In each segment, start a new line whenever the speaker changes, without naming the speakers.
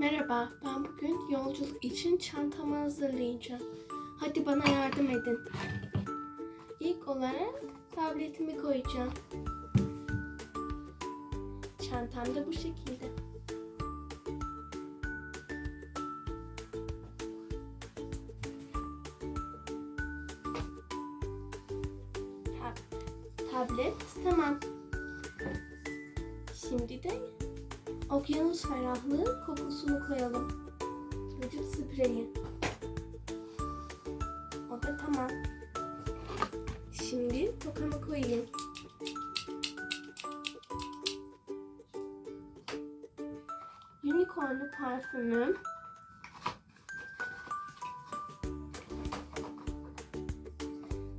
Merhaba, ben bugün yolculuk için çantamı hazırlayacağım. Hadi bana yardım edin. İlk olarak tabletimi koyacağım. Çantam da bu şekilde. Tab- tablet tamam. Şimdi de okyanus ferahlığı kokusunu koyalım. Vücut spreyi. O da tamam. Şimdi tokamı koyayım. Unicorn'lu parfümüm.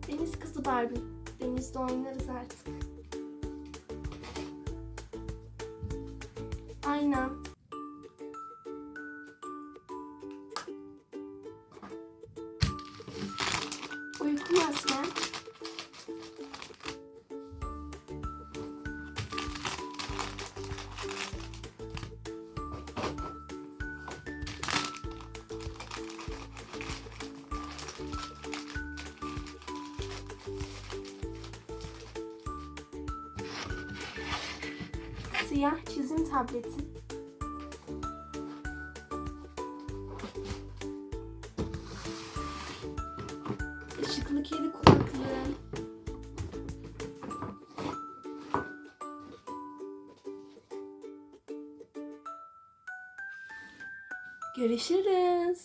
Deniz kızı Barbie. Denizde oynarız artık. Aynen. Uyku masken. Siyah çizim tableti. Işıklı kedi kulaklığı. Görüşürüz.